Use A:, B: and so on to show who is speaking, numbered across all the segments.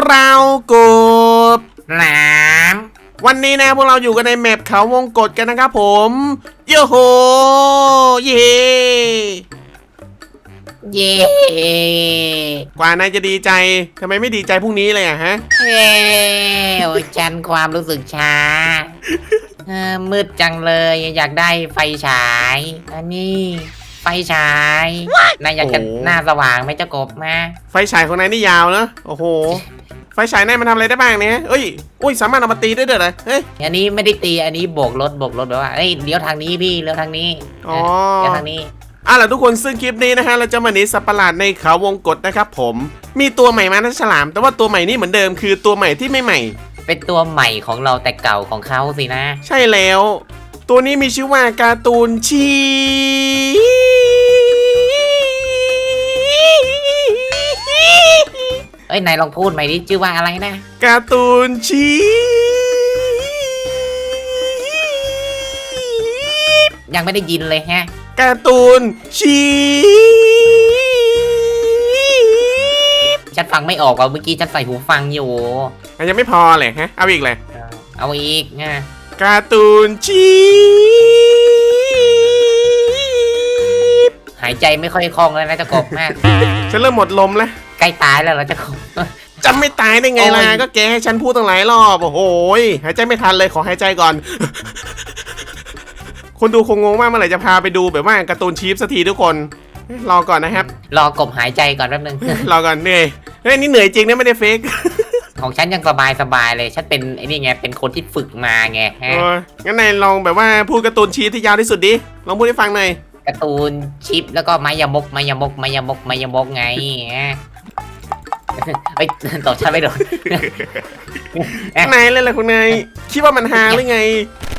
A: เรากบ
B: หลาม
A: วันนี้นะพวกเราอยู่กันในแมปเขาวงกฏกันนะครับผมโยโหเย่
B: เย่
A: กว่านายจะดีใจทำไมไม่ดีใจพรุ่งนี้เลยอะฮะ
B: เอ้โอ้ยฉันความรู้สึกช้าเออมืดจังเลยอยากได้ไฟฉาย อันนี้ ไฟฉายนายอยากจะหน้าสว่างไหมเจ้ากบมา
A: ไฟฉายของนายนี่ยาวเนอะโอ้โห ไฟฉายนายมันทำอะไรได้บ้างเนี่ยเอ้ยอุ้ยสามารถเอามาตีได้ด้วยเหรอเฮ้ย
B: อันนี้ไม่ได้ตีอันนี้โบกรถโบกรถแบบว่าเอ้ยเลี้ยวทางนี้พี่เลี้ยวทางนี้
A: อ๋อ
B: เลี้ยวทางนี้
A: อะล่ะทุกคนซึ่งคลิปนี้นะฮะเราจะมาหนีสัตว์ประหลาดในเขาวงกฏนะครับผมมีตัวใหม่มานะฉลาม แต่ว่าตัวใหม่นี่เหมือนเดิมคือตัวใหม่ที่ไม่ใหม่
B: เป็นตัวใหม่ของเราแต่เก่าของเขาสินะ
A: ใช่แล้ว ตัวนี้มีชื่อว่าการ์ตูนชี
B: เอ้ยนายลองพูดใหม่ดิชื่อว่าอะไรนะ
A: การ์ตูนชี
B: ยังไม่ได้ยินเลยฮะ
A: การ์ตูนชี
B: ฉันฟังไม่ออกว่าเมื่อกี้ฉันใส่หูฟังอยู่
A: อันยังไม่พอเลยฮะ เอาอีกเลย
B: เอาอีกนะ
A: การ์ตูนชี
B: หายใจไม่ค่อยคล่องแล้วนะเจ้ากบมาก
A: ฉันเริ่มหมดลมแล้ว
B: ใกล้ตายแล้วเหราเจ้ากบ
A: จะไม่ตายได้ไงล่ะ
B: โอ้ย
A: ก็แกให้ฉันพูดตั้งหลายรอบ โอ้โหยหายใจไม่ทันเลยขอหายใจก่อน คนดูคงงงมากเมื่อไหร่จะพาไปดูแบบว่าการ์ตูนชีฟสักทีทุกคนเอ้ยรอก่อนนะครับ
B: รอกบหายใจก่อนแป๊บนึง
A: รอก่อนเหนื่อยเฮ้ยนี่เหนื่อยจริงนะไม่ได้เฟก
B: ของฉันยังสบายสบายเลย ฉันเป็นไอ้นี่ไง เป็นคนที่ฝึกมาไงฮะ
A: โอ้ยงั้นนายลองแบบว่าพูดการ์ตูนชีฟที่ยาวที่สุดดิ ลองพูดให้ฟังหน่อย
B: การ์ตูนชิปแล้วก็ไมายามกไมายามกไมายามกไมายามกไงฮะ เฮ้ยตอบฉันไม่โดนเอ๊ะ
A: นายเล่นอะไรของนายคิดว่ามันฮาหรือไง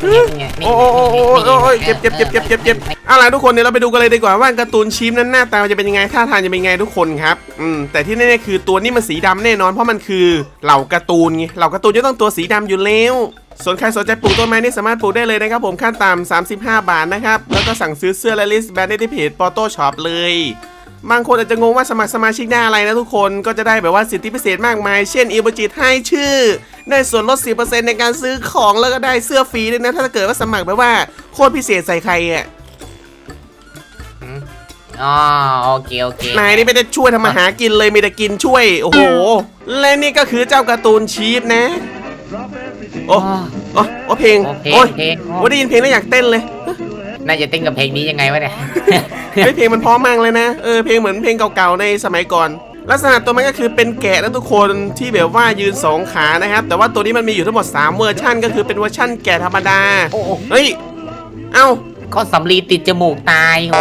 B: นี่ไงนี่
A: โอ้โอ้โอ้โอ้โอ้โอ้ยเจ็บเจ็บเจ็บเจ็บเจ็บเจ็บเอาล่ะทุกคนเดี๋ยวเราไปดูกันเลยดีกว่าว่าการ์ตูนชีฟนั้นหน้าตาจะเป็นยังไงท่าทางจะเป็นยังไงทุกคนครับอืมแต่ที่แน่ๆคือตัวนี้มันสีดำแน่นอนเพราะมันคือเหล่าการ์ตูนไงเหล่าการ์ตูนจะต้องตัวสีดำอยู่แล้ว ส่วนใครสนใจปลูกต้นไม้นี่สามารถปลูกได้เลยนะครับผมขั้นต่ำ35 บาทนะครับแล้วก็สั่งซื้อเสื้อและลิสต์แบรนด์ได้ที่เพจปอโต้ช็อปเลย บางคนอาจจะงงว่าสมัครสมาชิกได้อะไรนะทุกคนก็จะได้แบบว่าสิทธิพิเศษมากมาย เช่นอีโบจิตให้ชื่อ ได้ส่วนลด 10%ในการซื้อของแล้วก็ได้เสื้อฟรีด้วยนะ ถ้าเกิดว่าสมัครแบบว่าโคตรพิเศษใส่ใครอะ
B: อ๋อโอเคโอเคนา
A: ยนี่ไม่ได้ช่วยทำมาหากินเลยมีแต่กินช่วย โอ้โห และนี่ก็คือเจ้าการ์ตูนชีฟนะ โอ้โอ้โอ้เพลง
B: โอเค
A: โอ้ย
B: เพลง
A: โอ้ได้ยินเพลงแล้วอยากเต้นเลย
B: น่าจะเต้นกับเพลงนี้ยังไงวะเนี่ย
A: เฮ้ยเพลงมันเพร้อมมากเลยนะ เออเพลงเหมือนเพลงเก่าๆในสมัยก่อน ลักษณะตัวมันก็คือเป็นแกะนะทุกคนที่แบบว่ายืนสองขานะครับ แต่ว่าตัวนี้มันมีอยู่ทั้งหมด 3 เวอร์ชันก็คือเป็นเวอร์ชันแกะธรรมดา เฮ้ย เอ้า
B: ข้อสำลีติดจมูกตายโห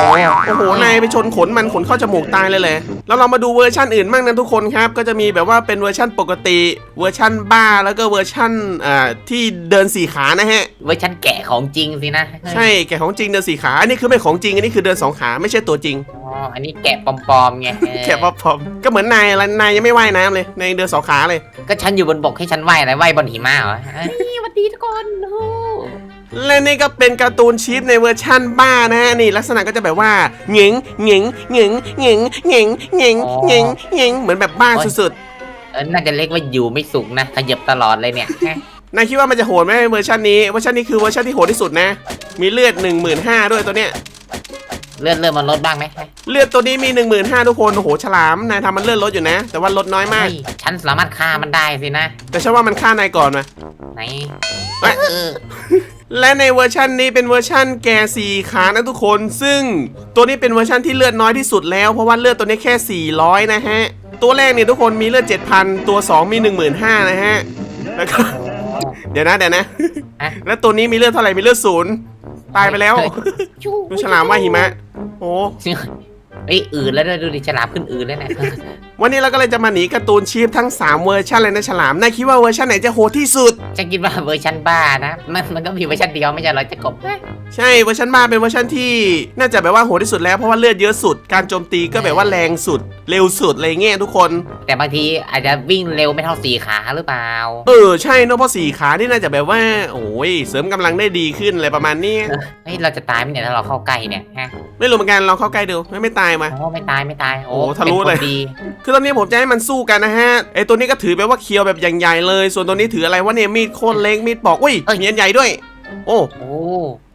A: โอ้โห นายไปชนขนมันขนเข้าจมูกตายเลยเลยแล้วเรามาดูเวอร์ชันอื่นบ้างนะทุกคนครับ ก็จะมีแบบว่าเป็นเวอร์ชันปกติ เวอร์ชันบ้าแล้วก็เวอร์ชันอ่าที่เดินสี่ขานะฮะ
B: เวอร์ชันแกะของจริงสินะ
A: ใช่แกะของจริงเดินสี่ขา อันนี้คือไม่ของจริง อันนี้คือเดินสองขาไม่ใช่ตัวจริง
B: อ๋อ อันนี้แกะปลอมๆไงเออ
A: แกะป๊อปๆก็เหมือนนายละนายยังไม่ว่ายน้ำเลยนายยังเดินสองขาเลย
B: ก็ฉันอยู่บนบกให้ฉันว่ายอะไรว่ายบนหิมะเหรอเอ้ยสวัสดีทุกคนโอ้
A: และนี่ก็เป็นการ์ตูนชีฟในเวอร์ชั่นบ้านะฮะนี่ลักษณะก็จะแบบว่าเหงงเหงงเหงงเหงงเหงงเหงงเหงงเหงงเหมือนแบบบ้าสุด
B: เออน่าจะเล็กว่าอยู่ไม่สุกนะขยับตลอดเลยเนี่ยฮะ
A: ๆนายคิดว่ามันจะโหดไหมเวอร์ชันนี้เวอร์ชันนี้คือเวอร์ชันที่โหดที่สุดนะ มีเลือด 1 5 0 0 0ด้วยตัวเนี้ย
B: เลือดเลือดมันลดบ้างไหม
A: เลือดตัวนี้มี 1 5 0 0 0ทุกคนโอ้โหฉลามนายทำมันเลือดลดอยู่นะ แต่ว่าลดน้อยมาก
B: เฮ้ยฉันสามารถฆ่ามันได้สินะ
A: แต่ฉันว่ามันฆ่านายก่อนมา
B: ไหน
A: เอ้ย
B: เออ
A: และในเวอร์ชันนี้เป็นเวอร์ชันแก่สี่ขานะทุกคน ซึ่งตัวนี้เป็นเวอร์ชันที่เลือดน้อยที่สุดแล้ว เพราะว่าเลือดตัวนี้แค่ 400 นะฮะ ตัวแรกเนี่ยทุกคนมีเลือด 7,000 ตัว 2 มี 15,000 นะฮะ แล้วก็ เดี๋ยวนะเดี๋ยวนะ
B: อะ
A: แล้วตัวนี้มีเลือดเท่าไหร่ มีเลือดศูนย์ตายไปแล้วดูฉลามว่าหิมะ โอ้
B: เอ้ยอื่นแล้วด้วยดูดิฉลามขึ้นอื่นแล้วเนี่ย
A: วันนี้เราก็เลยจะมาหนีการ์ตูนชีฟทั้ง 3 เวอร์ชันเลยนะฉลามนายคิดว่าเวอร์ชันไหนจะโหดที่สุด
B: ฉันคิดว่าเวอร์ชันบ้านะ มันมันก็มีเวอร์ชันเดียวไม่ใช่เหรอจะกบ
A: ใช่เวอร์ชันบ้าเป็นเวอร์ชันที่ น่าจะแบบว่าโหดที่สุดแล้วเพราะว่าเลือดเยอะสุด การโจมตีก็แบบว่าแรงสุด เร็วสุดอะไรเงี้ยทุกคน
B: แต่บางทีอาจจะวิ่งเร็วไม่เท่าสี่ขาหรือเปล่า
A: เออใช่เนอะเพราะสี่ขาที่น่าจะแบบว่าโอ้ยเสริมกำลังได้ดีขึ้นอะไรประมาณเนี้ย
B: เฮ้ยเราจะตายไหมเนี่ยถ้าเราเข้าใกล้เนี่ยฮะ
A: ไม่รู้เหมือนกันเราเข้าใกล้ดูไม่ไม่ตายมา
B: โอ้ไม่ตายไม่ตาย
A: โอ้ทะลุเลย
B: ป็นคนดี
A: คือตอนนี้ผมจะให้มันสู้กันนะฮะไอตัวนี้ก็ถือแบบว่าเคียวแบบใหญ่ๆเลย ส่วนตัวนี้ถืออะไรวะเนี่ยมีดโค่นเล็กมีดปอกอุ้ยมีอันใหญ่ด้วย โอ้
B: โอ้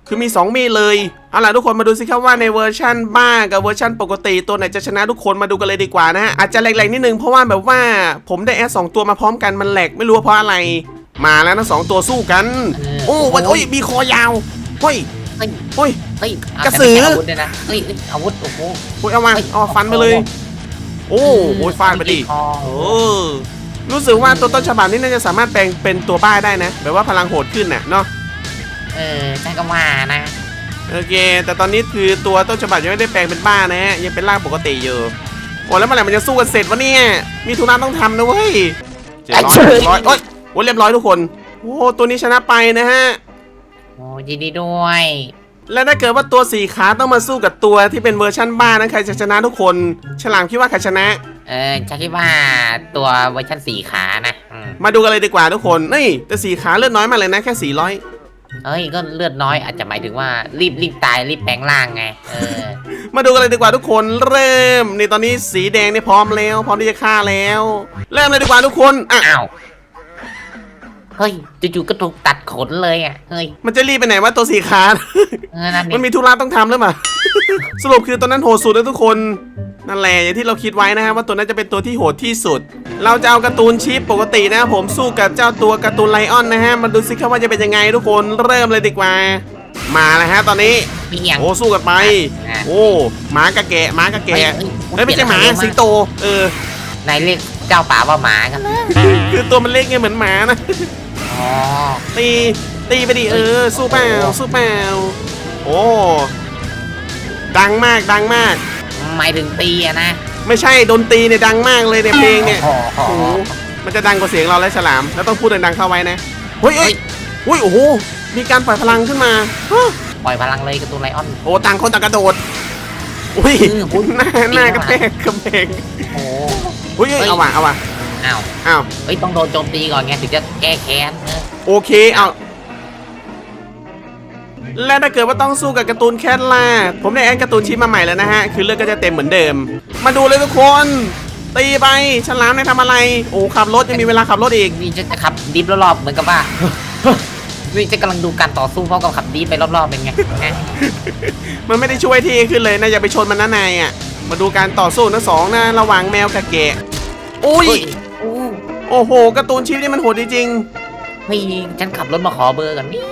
A: คือมี 2 มีดเลยเอาล่ะทุกคนมาดูสิครับว่าในเวอร์ชั่นบ้ากับเวอร์ชั่นปกติตัวไหนจะชนะทุกคนมาดูกันเลยดีกว่านะฮะอาจจะแหลกๆนิดนึงเพราะว่าแบบว่าผมได้แอดสองตัวมาพร้อมกันมันแหลกไม่รู้ว่าเพราะอะไร มาแล้วนะสองตัวสู้กัน โอ้วันโอ้ยมีคอยาวเฮ้ย
B: เฮ้ย
A: เฮ้ย
B: เฮ้ยเาก
A: ระสือ
B: แต่ไม่ใช่อาวุธด้วยนะเฮ้ยเฮ้ยอาวุธโอ้โห
A: โอ้ยเอามาเอาฟันไปเลย โอ้โอ้ยฟาดไปดิ
B: คอ
A: เออรู้สึกว่าตัวต้นฉบับนี้น่าจะสามารถแปลงเป็นตัวบ้าได้นะแบบว่าพลังโหดขึ้นน่ะเนาะ
B: เออฉันก็ว่านะ
A: โอเค แต่ตอนนี้คือตัวต้นฉบับยังไม่ได้แปลงเป็นบ้านะฮะยังเป็นร่างปกติอยู่โอ้แล้วเมื่อไหร่มันจะสู้กันเสร็จวะเนี่ยมีธุระต้องทำนะเว้ยเจ็ดร้อยเจ็ดร้อยโอ้ยโอ้ยเรียบร้อยทุกคนโอ้ตัวนี้ชนะไปนะฮะ
B: โอ้ยินดีด้วย
A: แล้วถ้าเกิดว่าตัวสี่ขาต้องมาสู้กับตัวที่เป็นเวอร์ชั่นบ้านั้นใครจะชนะทุกคน ฉลามคิดว่าใครชนะ
B: เออฉันคิดว่าตัวเวอร์ชันสี่ขานะอืม
A: มาดูกันเลยดีกว่าทุกคนนี่แต่สี่ขาเลือดน้อยมากเลยนะแค่สี่ร้อย
B: เฮ้ยก็เลือดน้อยอาจจะหมายถึงว่ารีบรีบตายรีบแปลงร่างไง เออ
A: มาดูกันเลยดีกว่าทุกคนเริ่มนี่ตอนนี้สีแดงนี่พร้อมแล้ว พร้อมที่จะฆ่าแล้ว เริ่มเลยดีกว่าทุกคนอะ
B: อ้าว เฮ้ยจู่ๆก็ถูกตัดขนเลยอะเฮ้ย
A: มันจะรีบไปไหนว่าตัวสีขา
B: เออนั่น
A: มัน
B: นี่
A: มีธุระต้องทำหรือเปล่า สรุปคือตัวนั้นโหดสุดนะทุกคน นั่นแหละอย่างที่เราคิดไว้นะครับว่าตัวนั้นจะเป็นตัวที่โหดที่สุด เราจะเอาการ์ตูนชีพปกตินะครับผมสู้กับเจ้าตัวการ์ตูนไลออนนะฮะมาดูสิครับว่าจะเป็นยังไงทุกคนเริ่มเลยดีกว่า มาแล้วฮะตอนนี้
B: เปียง
A: โอ้สู้กันไป
B: อะ
A: โอ้หมากระแกะหมากระแกะ
B: เฮ้ย
A: เฮ้ยไม่ใช่หมา
B: เปลี่ยน
A: สิงโต เออ
B: นายเรียกเจ้าป่าว่าหมากันเลย
A: คือตัวมันเล็กไงเหมือนหมานะ
B: อ๋อ
A: ตีตีไปดิเออสู้เปล่าสู้เปล่าโอ้ดังมากดังมาก
B: หมายถึงตีอะนะ
A: ไม่ใช่ดนตรีเนี่ยดังมากเลยในยเพลงเนี่ย
B: โอ้โห
A: โอ้โหมันจะดังกว่าเสียงเราและฉลามแล้วต้องพูดดังๆเข้าไว้นะเฮ้ยเฮ้ยเฮ้ยโอ้โหมีการปล่อยพลังขึ้นมาฮะ
B: ปล่อยพลังเลยการ์ตูนไลออน
A: โอ้ต่างคนต่างกระโดดอุ้ย
B: อืมคุณ
A: หน้าหน้ากระแทกกระแพง
B: โอ้
A: เฮ้ยเฮ้ยเอาว่ะเอาว่ะ
B: อ้าว
A: อ้าว
B: เฮ้ยต้องโดนโจมตีก่อนไงถึงจะแก้แค้นเออ
A: โอเคเอาและถ้าเกิดว่าต้องสู้กับการ์ตูนแคทล่าผมได้แอดการ์ตูนชิปมาใหม่แล้วนะฮะ คือเลือดก็จะเต็มเหมือนเดิม มาดูเลยทุกคน ตีไปฉลามนายทำอะไร โอ้ขับรถยังมีเวลาขับรถอีก
B: นี่ฉันจะขับดิฟรอบๆเหมือนกับว่า นี่จะกำลังดูการต่อสู้พร้อมกับขับดิฟไปรอบๆเป็นไงฮะ
A: มันไม่ได้ช่วยที่ขึ้นเลยนะอย่าไปชนมันนะนายอะ มาดูการต่อสู้นะสองนะระหว่างแมวกับแกะอุ้ย
B: เฮ้ยอู้
A: โอ้โหการ์ตูนชิปนี่มันโหดจริง
B: เฮ้ยฉันขับรถมาขอเบอร์ก่อนนี่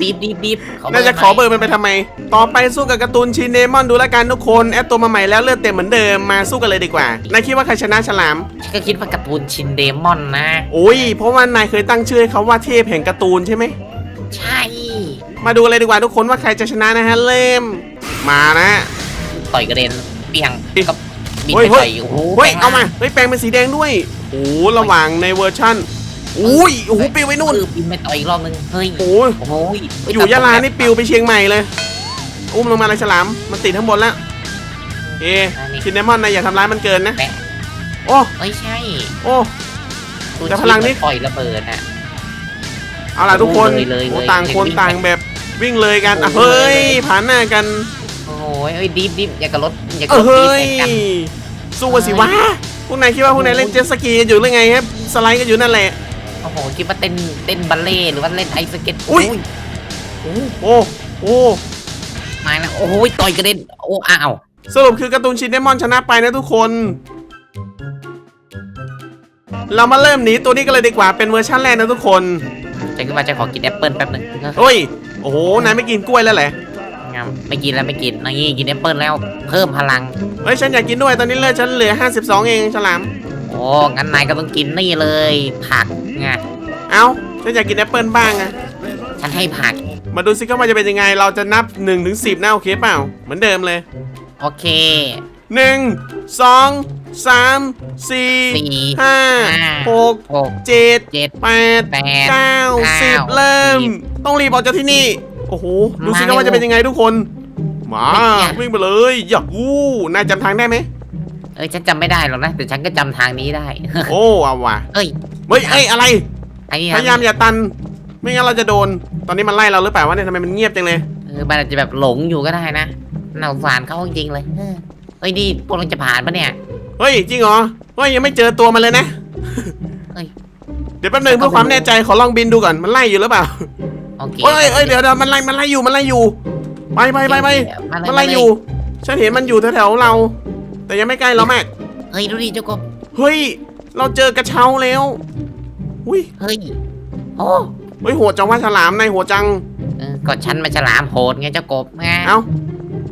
B: ดิฟดิฟดิฟ
A: ๆน่าจะขอเบอร์มันไปทำไม ต่อไปสู้กับการ์ตูนชินเดมอนดูแล้วกันทุกคนแอดตัวมาใหม่แล้วเลือดเต็มเหมือนเดิมมาสู้กันเลยดีกว่านายคิดว่าใครชนะฉลาม
B: ฉันก็คิดว่าการ์ตูนชินเดมอนนะ
A: โอ้ยเพราะว่านายเคยตั้งชื่อให้เขาว่าเทพแห่งการ์ตูนใช่ไหม
B: ใช่
A: มาดูเลยดีกว่าทุกคนว่าใครจะชนะนะฮะเริ่ม มานะ
B: ต่อยกระเด็นเปียงกับบิน
A: เฮ้ย
B: ไป
A: เฮ้
B: ต่
A: ย
B: อยโอ้โห
A: เฮ้ย
B: แปลง
A: เอามา
B: ร่ง
A: เฮ้ยแปลงเป็นสีแดงด้วย โอ้โหระหว่างในเวอร์ชั่นอุ้ยโอ้โหปิวไปนู่น
B: เออบินไปต่อยอีกรอบนึงเฮ้ย
A: โอ้ย
B: โอ้โห
A: อยู่ยะลานี่ปิวไปเชียงใหม่เลย อุ้มลงมาเลยฉลามมันติดข้างบนแล้วเอะชินเนมอนนายอย่าทำร้ายมันเกินนะ
B: แปะ
A: โอ้
B: เอ้ยใช่
A: โอ้
B: ตัว
A: แต่พลังนี่
B: ชีพปล่อยระเบิดน่ะ
A: เอาล่ะทุกคน
B: เลยเลย
A: โอ้
B: เลย
A: ต่างคน
B: วิ่งไป
A: ต่างแบบวิ่งเลยกันอะ
B: โอ้
A: เฮ้ย
B: เลย
A: ผ่านหน้ากัน
B: โอ้โหเอ้ยดิฟดิฟอย่ากระรถอย่าก
A: เอ
B: ระ
A: อ
B: รถ
A: เฮ้ย
B: ดิฟใส่กัน
A: สู้กันสิวะ พวกนายคิดว่าพวกนายเล่นเจ็ตสกีกันอยู่หรือไงครับสไลด์กันอยู่นั่นแหละ
B: โอ้โหคิดว่าเต้นเต้นบัลเล่ต์หรือว่าเล่นไอซ์สเก็ต
A: อุ๊ย โอ้โอ้โอ้
B: มาแล้วโอ้โหต่อยกระเด็นโอ้อ้าว
A: สรุปคือการ์ตูนชินเนมอนชนะไปนะทุกคน เรามาเริ่มหนีตัวนี้กันเลยดีกว่าเป็นเวอร์ชันแรกนะทุกคน
B: จะคิดว่าจะขอกินแอปเปิลแป๊บหนึง
A: เฮ้ยโอ้โหนายไม่กินกล้วยแล้วแหละ
B: งั้นไม่กินแล้วไม่กินนี่กินแอปเปิลแล้วเพิ่มพลัง
A: เฮ้ยฉันอยากกินด้วยตอนนี้เลือดฉันเหลือ 52 เองฉลาม
B: โอ้งั้นนายก็ต้องกินนี่เลย ผักไง
A: เอ้าฉันอยากกินแอปเปิลบ้างอะ
B: ฉันให้ผัก
A: มาดูสิครับว่าจะเป็นยังไง เราจะนับ1ถึง10นะโอเคเปล่า เหมือนเดิมเลย
B: โอเค
A: 1 2 3
B: สี่
A: 4 5
B: ห้า
A: 6
B: หก
A: 7
B: เจ็ด
A: 8
B: แปด
A: 9 10เริ่ม
B: สิบ
A: ต้องรีบออกจากที่นี่ โอ้โห ดูสินะว่าจะเป็นยังไงทุกคน มาวิ่งไปเลย อย่าอู้นายจำทางได้ไหม
B: เอ้ยฉันจำไม่ได้หรอกนะแต่ฉันก็จำทางนี้ได้
A: โอ้เอาว่ะ
B: เอ้ย
A: เฮ้ยเอ้ยอะไร
B: ไอ้นี่
A: พยายามอย่าตัน ไม่งั้นเราจะโดน ตอนนี้มันไล่เราหรือเปล่าวะเนี่ยทำไมมันเงียบจังเลย
B: เออมันอาจจะแบบหลงอยู่ก็ได้นะน่าสงสารเขาจริงๆเลยเออเฮ้ยนี่พวกเราจะผ่านปะเนี่ย
A: เฮ้ยจริงเหรอเฮ้ยยังไม่เจอตัวมันเลยนะ
B: เอ้ย
A: เดี๋ยวแป๊บนึงเพื่อความแน่ใจขอลองบินดูก่อนมันไล่อยู่หรือเปล่า
B: โอเค
A: เฮ้ยเฮ้ยเดี๋ยวเดี๋ยวมันไล่มันไล่อยู่มันไล่อยู่ ไปไปไปไปมันไล่อยู่ ฉันเห็นมันอยู่แถวๆเรา แต่ยังไม่ใกล้เรามาก
B: เฮ้ยดูดิเจ้ากบ
A: เฮ้ย เราเจอกระเช้าแล้วอุ้ย
B: เฮ้ยโอ้
A: เฮ้ยโหดจังว่าฉลามนายโหดจัง
B: เออก็ฉันมาฉลามโหดไงเจ้ากบไง
A: เอ้า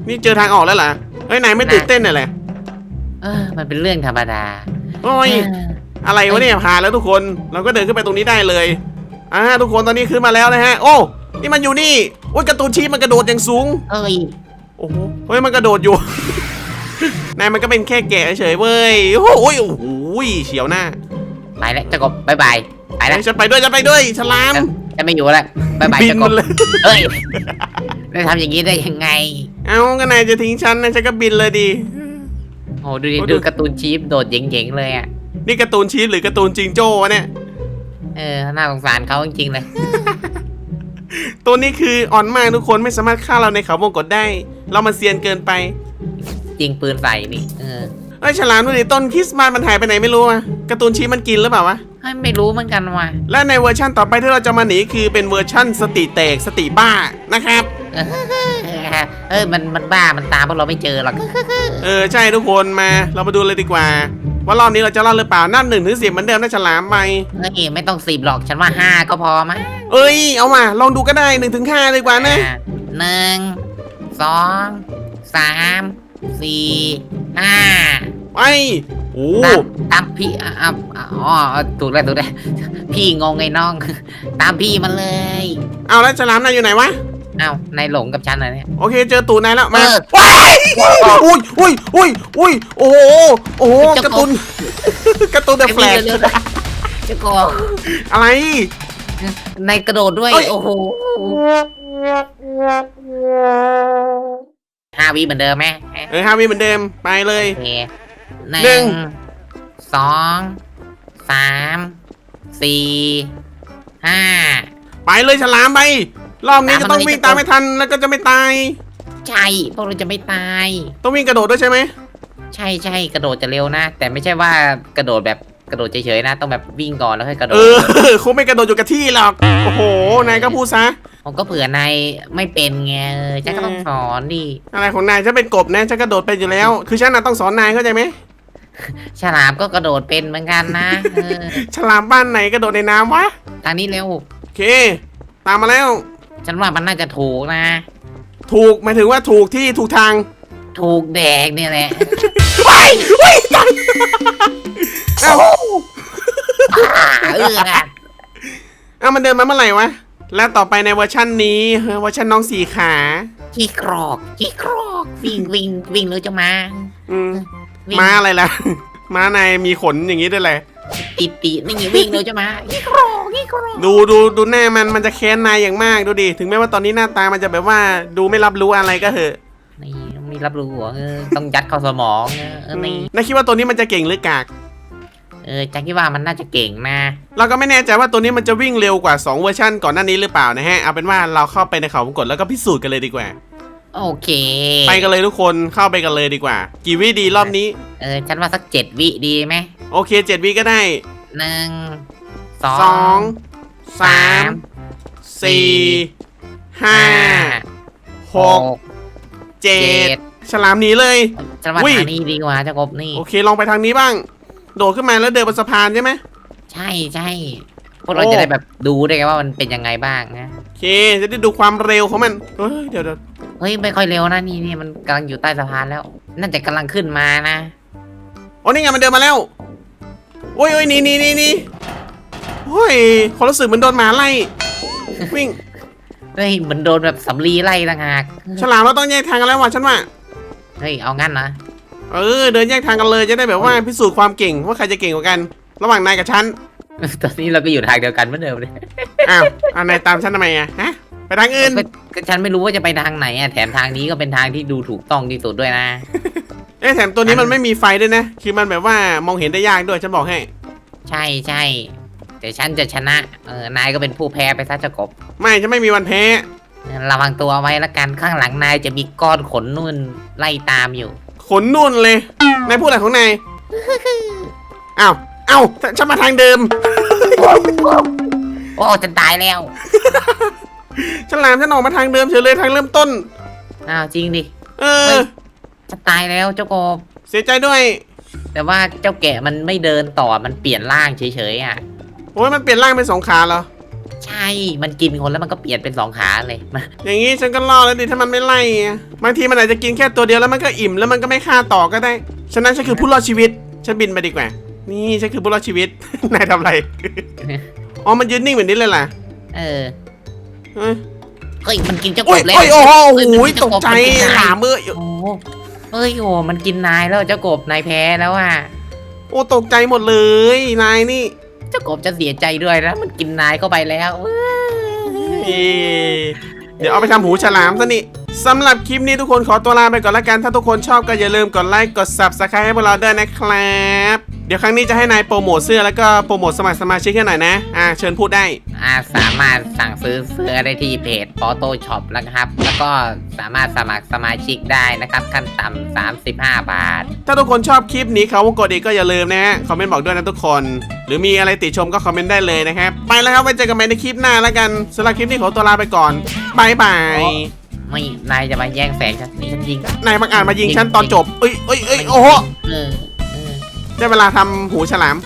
A: นี่เจอทางออกแล้วเหรอเฮ้ยนายไม่ตื่นเต้นหน่อยเลย
B: เออมันเป็นเรื่องธรรมดา
A: โอ้ย
B: เออ
A: อะไรวะเนี่ยผ่านแล้วทุกคน เราก็เดินขึ้นไปตรงนี้ได้เลย อ่าทุกคนตอนนี้ขึ้นมาแล้วนะฮะ โอ้ นี่มันอยู่นี่โอ้ยการ์ตูนชีพมันกระโดดอย่างสูง
B: เอ้ย
A: โอ้โหเฮ้ยมันกระโดดอยู่ นายมันก็เป็นแค่แกะเฉยๆเว้ย โอ้โหโอ้โหเฉียวหน้า
B: ไปแล้วเจ้ากบบายบายไปแล้ว
A: เฮ้ยฉันไปด้วยฉันไปด้วยฉลาม
B: ฉันฉันไม่อยู่แล้วบายบาย
A: บิน
B: เจ้าก
A: มั
B: บ
A: นเลย
B: เฮ้ยได้ทำอย่างนี้ได้ยังไง
A: เอ้าก็นายจะทิ้งฉันนะฉันก็บินเลยดี
B: โอ้ดูดิ
A: โอ้ดู
B: ดูการ์ตูนชีฟโดดเจ๋งๆเลยอะ
A: นี่การ์ตูนชีพหรือการ์ตูนจิงโจ้วะเนี่ย
B: เออน่าสงสารเขาจริงๆเลย
A: ตัวนี้คืออ่อนมากทุกคนไม่สามารถฆ่าเราในเขาวงกตได้ เรามันเซียนเกินไป
B: ยิงปืนใส่นี่ เออ
A: เอ้ยฉลามดูดิต้นคริสต์มาสมันหายไปไหนไม่รู้อะการ์ตูนชีพมันกินหรือเปล่าวะ
B: เฮ้ยไม่รู้เหมือนกันว่ะ
A: และในเวอร์ชั่นต่อไปที่เราจะมาหนีคือเป็นเวอร์ชั่นสติแตกสติบ้านะครับ
B: เออเออมันมันบ้ามันตามพวกเราไม่เจอหรอก
A: เออใช่ทุกคนมาเรามาดูเลยดีกว่า ว่ารอบนี้เราจะรอดหรือเปล่านั่นหนึ่งถึงสิบเหมือนเดิมนะฉลามไป
B: เฮ้ยไม่ต้องสิบหรอกฉันว่าห้าก็พอมั้ย
A: เอ้ยเอามาลองดูก็ได้หนึ่งถึงห้าดีกว่านะ
B: อะหนึ่งสองสามสี่ห้า
A: ไปโอ้
B: ตามตามพี่อะอะอะอ๋อถูกแล้วถูกแล้วพี่งงไงน้อง ตามพี่มาเลย
A: เอาแล้วฉลามนายอยู่ไหนวะ
B: เอ้าในายหลงกับฉันเหรอเนี่ย
A: โอเคเจอตูนนายแล้วมา
B: เออ
A: ว้ายอุ้ยอุ้ยอุ้ยอุ้ยโอ้โหโอ้โห
B: เจ้า
A: การ์ตูนการ์ตูนเดอะแฟลช
B: เร็วๆเจ้าโก
A: อะไร
B: ในายกระโดดด้วย
A: เอ้ย
B: โอ้โหห้าวิเหมือนเดิมไหม
A: เออห้าวิเหมือนเดิมไปเลย
B: โอเคห
A: หนึ่
B: นึ่
A: ง
B: งสองสามสี่ห้า
A: ไปเลยฉลามไป รอบนี้จะต้อง
B: ตามมาเลย
A: วิ่ง
B: จะ
A: ตามไม่ทันแล้วก็จะไม่ตาย
B: ใช่พวกเราจะไม่ตาย
A: ต้องวิ่งกระโดดด้วยใช่ไหม
B: ใช่ใช่กระโดดจะเร็วนะ แต่ไม่ใช่ว่ากระโดดแบบกระโดดเฉยๆนะ ต้องแบบวิ่งก่อนแล้วค่อยกระโด
A: เอ
B: ด
A: อคงไม่กระโดดอยู่กับที่หรอก โอ้โห นายก็พูดซะ
B: ผมก็เผื่อนายไม่เป็นไงเออฉันก็ต้องสอนดิ
A: อะไรของนายฉันเป็นกบนะฉันกระโดดเป็นอยู่แล้ว คือฉันน่ะต้องสอนนายเข้าใจไหม
B: ฉลามก็กระโดดเป็นเหมือนกันนะเออ
A: ฉลามบ้านไหนกระโดดในน้ำวะ
B: ทางนี้เร็ว
A: โอเค ตามมาแล้ว
B: ฉันว่ามันน่าจะถูกนะ
A: ถูกหมายถึงว่าถูกที่ถูกทาง
B: ถูกแดกเนี่ยแหละ
A: ไปเฮ้ยตายเอ้า
B: เออนะ
A: เอ้ามันเดินมาเมื่อไหร่วะ แล้วต่อไปในเวอร์ชั่นนี้เออเวอร์ชันน้องสี่ขา
B: ขี้กรอกขี้กรอกวิ่งวิ่งวิ่งเลยจะมา
A: อืม
B: วิ่ง
A: ม้าอะไรล่ะ ม้านายมีขนอย่างนี้ด้วยแหละ
B: ติดติดนี่วิ่งเลยจะมาขี้กรอกขี้กรอก
A: ดูดูดูหน้ามันมันจะแค้นนายอย่างมากดูดิถึงแม้ว่าตอนนี้หน้าตามันจะแบบว่าดูไม่รับรู้อะไรก็เหอะ
B: นี่ไม่รับรู้หัวเออต้องยัดเข้าสมองเออเออนี่
A: นายคิดว่าตัวนี้มันจะเก่งหรือกาก
B: เออจักคิดว่ามันน่าจะเก่งนะ
A: เราก็ไม่แน่ใจว่าตัวนี้มันจะวิ่งเร็วกว่า 2 เวอร์ชันก่อนหน้านี้หรือเปล่านะฮะเอาเป็นว่าเราเข้าไปในเขาวงกตแล้วก็พิสูจน์กันเลยดีกว่า
B: โอเค
A: ไปกันเลยทุกคนเข้าไปกันเลยดีกว่า กี่วิดีรอบนี้
B: เออฉันว่าสักเจ็ดวิดีไหม
A: โอเคเจ็ดวิก็ได้
B: หนึ่งสอ
A: สองงสามสี่ห้าหกเจ็ดฉลามหนีเลย
B: ฉันว่า
A: อุ้ย
B: ทางนี้ดีกว่าเจ้ากบนี่
A: โอเคลองไปทางนี้บ้าง โดดขึ้นมาแล้วเดินบนสะพานใช่ไหม
B: ใช่ใช่พวกเรา
A: โอ้
B: จะได้แบบดูได้ไงว่ามันเป็นยังไงบ้างนะ
A: โอเค จะได้ดูความเร็วของมันเฮ้ยเดี๋ยวเดี๋ยว
B: เฮ้ยไม่ค่อยเร็วนะนี่นี่มันกำลังอยู่ใต้สะพานแล้ว น่าจะกำลังขึ้นมานะ
A: โอ้นี่ไงมันเดินมาแล้ว โอ้ยโอ้ยหนี่นี่นี่นี่โอ้ยความรู้สึกเหมือนโดนหมาไล่วิ่ง
B: เฮ้ยเหมือนโดนแบบสำลีไล่ต่างหาก
A: ฉลามเราต้องแยกทางกันแล้วว่ะฉันว่า
B: เฮ้ยเอางั้นนะ
A: เออเดินแยกทางกันเลยจะได้แบบว่าพิสูจน์ความเก่งว่าใครจะเก่งกว่ากัน ระหว่างนายกับฉัน
B: ตอนนี้เราก็อยู่ทางเดียวกันเหมือนเดิมเลย
A: อ้าวอ่านายตามฉันทำไมอะฮะไปทางอื่น
B: ก็ก็ฉันไม่รู้ว่าจะไปทางไหนอะแถมทางนี้ก็เป็นทางที่ดูถูกต้องที่สุดด้วยนะ
A: เอ๊ะแถมตัวนี้มันไม่มีไฟด้วยนะ คือมันแบบว่ามองเห็นได้ยากด้วยฉันบอกให้
B: ใช่ใช่แต่ฉันจะชนะเออนายก็เป็นผู้แพ้ไปซะเจ้ากบ
A: ไม่ฉันไม่มีวันแพ้
B: ระวังตัวไว้ละกันข้างหลังนายจะมีก้อนขนนุ่นไล่ตามอยู่
A: ขนนุ่นเลยนายพูดอะไรของนายอ้าวเอ้าฉันมาทางเดิม
B: โอ้ฉันตายแล้ว
A: ฉลามฉันออกมาทางเดิมเฉยเลยทางเริ่มต้น
B: อ้าวจริงดิ
A: เอ
B: เฮ้
A: อ
B: ย ฉันตายแล้วเจ้ากบ
A: เสียใจด้วย
B: แต่ว่าเจ้าแกะมันไม่เดินต่อมันเปลี่ยนร่างเฉยๆอะ
A: โอ้ยมันเปลี่ยนร่างเป็นสองขาเหรอ
B: ใช่ มันกินคนแล้วมันก็เปลี่ยนเป็นสองขาเลย
A: อย่างนี้ฉันก็รอดแล้วดิถ้ามันไม่ไล่อะบางทีมันอาจจะกินแค่ตัวเดียวแล้วมันก็อิ่มแล้วมันก็ไม่ฆ่าต่อก็ได้ ฉะนั้นฉันคือผู้รอดชีวิต ฉันบินไปดีกว่า นี่ฉันคือผู้รอดชีวิต นายทำอะไร อ๋อ มันยืนนิ่งแบบนี้เลยล่ะ
B: เออ
A: เอ้ย
B: เฮ้ยมันกินเจ้า
A: โอ้
B: ก
A: ย
B: บแล้ว
A: โอ้ยโอ้โห
B: เฮ้ยมัน
A: โอ้ย
B: กิน
A: ต
B: เจ้ากบ
A: ใจ
B: มันกินนาย
A: หลามเอ้ย
B: โอ้ เฮ้ยโอ้มันกินนายแล้วเจ้ากบนายแพ้แล้วอะ
A: โอ้ตกใจหมดเลยนายนี่
B: เจ้ากบจะเสียใจด้วยนะมันกินนายเข้าไปแล้ว
A: เอ๊ะเดี๋ยวเอาไปทำหูฉลามซะนี่สำหรับคลิปนี้ทุกคนขอตัวลาไปก่อนละกัน ถ้าทุกคนชอบก็อย่าลืมกดไลค์กด subscribe ให้พวกเราด้วยนะครับ เดี๋ยวครั้งนี้จะให้นายโปรโมทเสื้อแล้วก็โปรโมทสมัครสมาชิกให้หน่อยนะ อ่าเชิญพูดได้
B: อ่าสามารถสั่งซื้อเสื้อได้ที่เพจ Photo Shop แล้วครับ แล้วก็สามารถสมัครสมาชิกได้นะครับ ขั้นต่ำ35 บาท
A: ถ้าทุกคนชอบคลิปนี้เขาวงกดอีกก็อย่าลืมนะฮะคอมเมนต์บอกด้วยนะทุกคน หรือมีอะไรติชมก็คอมเมนต์ได้เลยนะครับ ไปแล้วครับไว้เจอกันใหม่ในคลิปหน้าแล้วกันสำหรับคลิปนี้ขอตัวลาไปก่อนบายบาย
B: ไม่ นายจะมาแย่งแสงฉันนี่ฉันยิง
A: นายบังอาจมายิงฉันตอนจบเอ้ยเอ้ยเอ้ยโอ้โห
B: เออเออ
A: ได้เวลาทำหูฉลาม